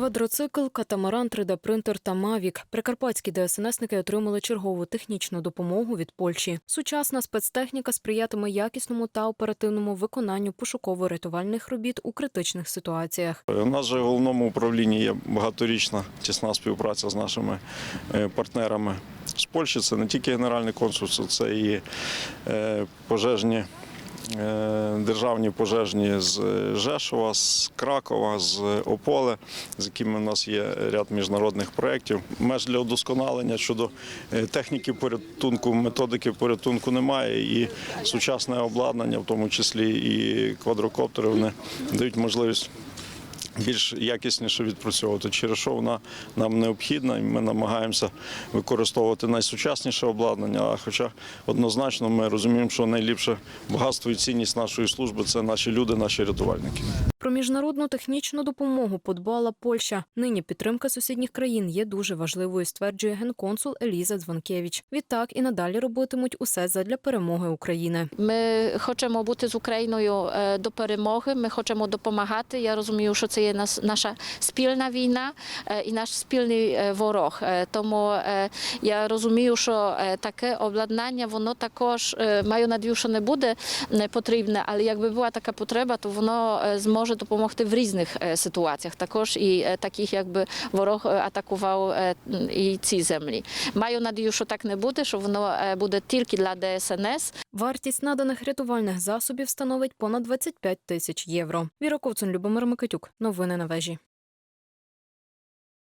Квадроцикл, катамаран, 3D-принтер та Мавік. Прикарпатські ДСНСники отримали чергову технічну допомогу від Польщі. Сучасна спецтехніка сприятиме якісному та оперативному виконанню пошуково-рятувальних робіт у критичних ситуаціях. У нас же в головному управлінні є багаторічна тісна співпраця з нашими е, партнерами з Польщі. Це не тільки генеральне консульство, це і е, пожежні. Е, Державні пожежні з Жешова, з Кракова, з Ополе, з якими в нас є ряд міжнародних проєктів. Меж для удосконалення щодо е, техніки порятунку, методики порятунку немає. І сучасне обладнання, в тому числі і квадрокоптери, вони дають можливість більш якісніше відпрацьовувати. Через що вона нам необхідна, і ми намагаємося використовувати найсучасніше обладнання. Хоча однозначно ми розуміємо, що найліпше багатство і цінність нашої служби це наші люди, наші рятувальники. Міжнародну технічну допомогу подбала Польща. Нині підтримка сусідніх країн є дуже важливою, стверджує генконсул Еліза Дзвонкевич. Відтак і надалі робитимуть усе задля перемоги України. Ми хочемо бути з Україною е, до перемоги. Ми хочемо допомагати. Я розумію, що це є наша спільна війна е, і наш спільний е, ворог. Тому я розумію, що таке обладнання воно також маю надію, що не буде е, потрібне, але якби була така потреба, то воно зможе допомогти в різних е, ситуаціях. Також і е, таких, якби ворог е, атакував і ці землі. Маю надію, що так не буде, що воно буде тільки для ДСНС. Вартість наданих рятувальних засобів становить понад 25 тисяч євро. Віра Ковцун, Любомир Микитюк. Новини на вежі.